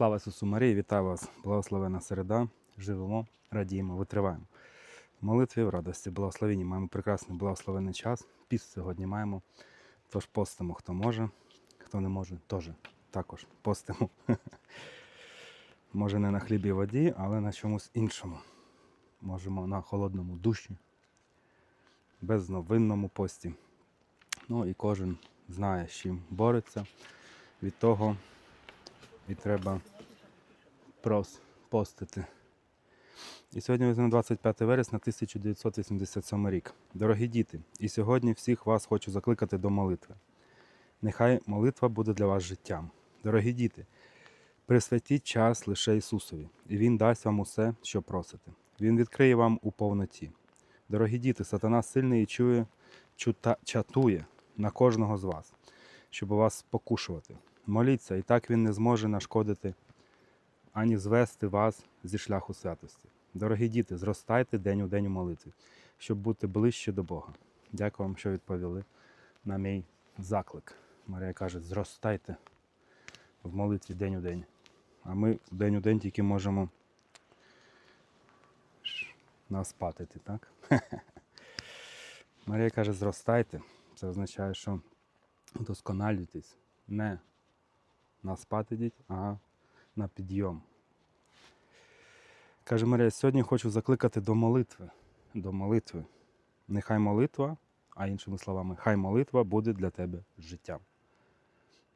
Слава Ісусу Марії, вітаю вас, благословена середа. Живемо, радіємо, витриваємо. В молитві в радості, благословенні. Маємо прекрасний благословений час. Піст сьогодні маємо. Тож постимо, хто може, хто не може, теж також постимо. Може не на хлібі і воді, але на чомусь іншому. Можемо на холодному душі, безновинному пості. Ну і кожен знає, з чим бореться. Від того і треба прос постити. І сьогодні візьмемо 25 вересня 1987 рік. Дорогі діти, і сьогодні всіх вас хочу закликати до молитви. Нехай молитва буде для вас життям. Дорогі діти, присвятіть час лише Ісусові, і Він дасть вам усе, що просите. Він відкриє вам у повноті. Дорогі діти, сатана сильний і чує, чута, чатує на кожного з вас, щоб вас спокушувати. Моліться, і так він не зможе нашкодити ані звести вас зі шляху святості. Дорогі діти, зростайте день у день у молитві, щоб бути ближче до Бога. Дякую вам, що відповіли на мій заклик. Марія каже: зростайте в молитві день у день. А ми день у день тільки можемо ш- наспатити, так? Марія каже, зростайте. Це означає, що удосконалюйтесь. Не на спад ідіть, а на підйом. Каже Марія, сьогодні хочу закликати до молитви. До молитви. Нехай молитва, а іншими словами, хай молитва буде для тебе життям.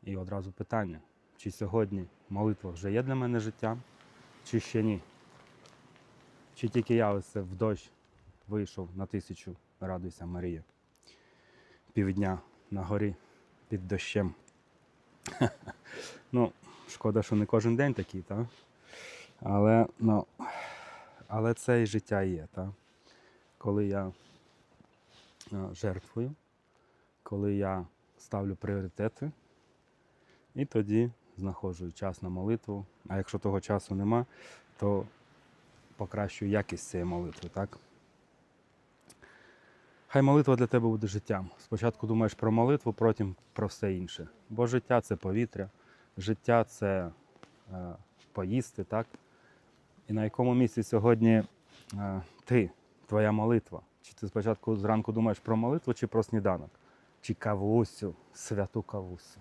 І одразу питання: чи сьогодні молитва вже є для мене життям, чи ще ні? Чи тільки я ось в дощ вийшов на тисячу, радуйся, Марія. Півдня на горі під дощем. Ну, шкода, що не кожен день такий, так? Але, ну, але це і життя є, так? Коли я е, жертвую, коли я ставлю пріоритети, і тоді знаходжу час на молитву. А якщо того часу нема, то покращую якість цієї молитви, так? Хай молитва для тебе буде життям. Спочатку думаєш про молитву, потім про все інше. Бо життя це повітря, життя це е, поїсти, так? І на якому місці сьогодні е, ти, твоя молитва? Чи ти спочатку зранку думаєш про молитву, чи про сніданок? Чи кавусю, святу кавусю?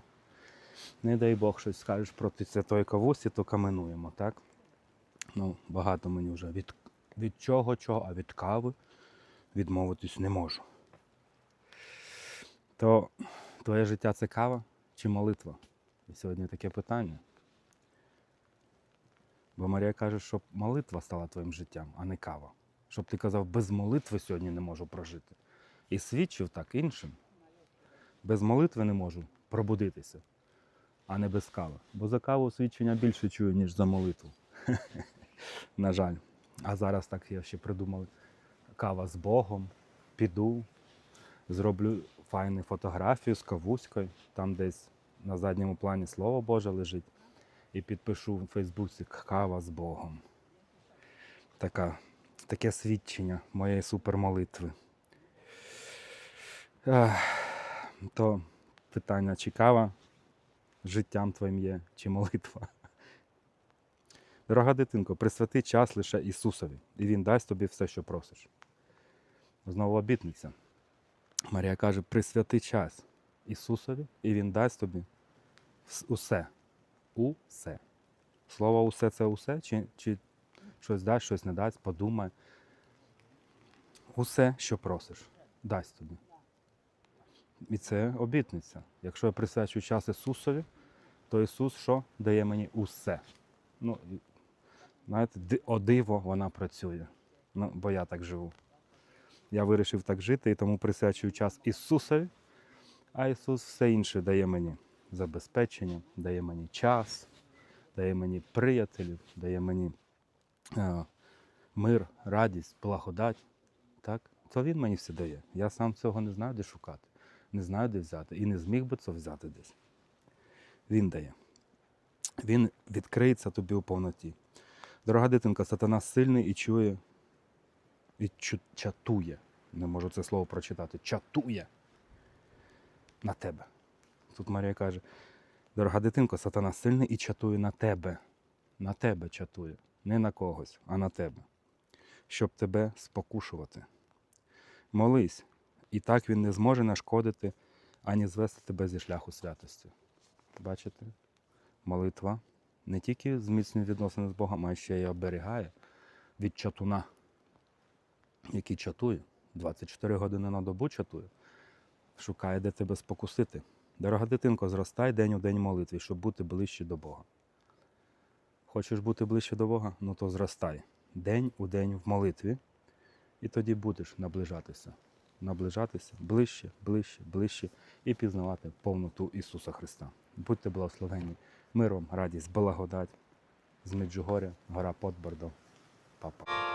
Не дай Бог щось скажеш проти святої кавусі, то каменуємо, так? Ну, багато мені вже від, від чого, чого, а від кави відмовитись не можу. То твоє життя це кава чи молитва? І сьогодні таке питання. Бо Марія каже, щоб молитва стала твоїм життям, а не кава. Щоб ти казав, без молитви сьогодні не можу прожити. І свідчив так іншим. Без молитви не можу пробудитися, а не без кави. Бо за каву свідчення більше чую, ніж за молитву. На жаль. А зараз так я ще придумав кава з Богом, піду, зроблю файну фотографію з кавуською, там десь на задньому плані Слово Боже лежить, і підпишу в Фейсбуці кава з Богом. Така, таке свідчення моєї супермолитви. Ех, То питання, чи кава життям твоїм є, чи молитва. Дорога дитинко, присвяти час лише Ісусові, і Він дасть тобі все, що просиш. Знову обітниця. Марія каже: присвяти час Ісусові, і Він дасть тобі усе. Усе. Слово усе це усе, чи, чи щось дасть, щось не дасть, подумай. Усе, що просиш, дасть тобі. І це обітниця. Якщо я присвячу час Ісусові, то Ісус що дає мені усе. Ну, знаєте, о диво вона працює. Ну, бо я так живу. Я вирішив так жити і тому присвячую час Ісусові, а Ісус все інше дає мені забезпечення, дає мені час, дає мені приятелів, дає мені е, мир, радість, благодать. Так? То Він мені все дає. Я сам цього не знаю, де шукати, не знаю, де взяти, і не зміг би це взяти десь. Він дає. Він відкриється тобі у повноті. Дорога дитинка, сатана сильний і чує, і чу- чатує. Не можу це слово прочитати. Чатує на тебе. Тут Марія каже: дорога дитинко, сатана сильний і чатує на тебе. на тебе чатує. Не на когось, а на тебе. Щоб тебе спокушувати. Молись, і так він не зможе нашкодити ані звести тебе зі шляху святості. Бачите? Молитва не тільки зміцнює відносини з Богом, а ще й оберігає від чатуна, який чатує. 24 години на добу чатує, шукає, де тебе спокусити. Дорога дитинко, зростай день у день молитві, щоб бути ближче до Бога. Хочеш бути ближче до Бога? Ну то зростай день у день в молитві, і тоді будеш наближатися. Наближатися ближче, ближче, ближче і пізнавати повноту Ісуса Христа. Будьте благословені миром, радість, благодать з Меджугоря, гора Подбордо, Папа.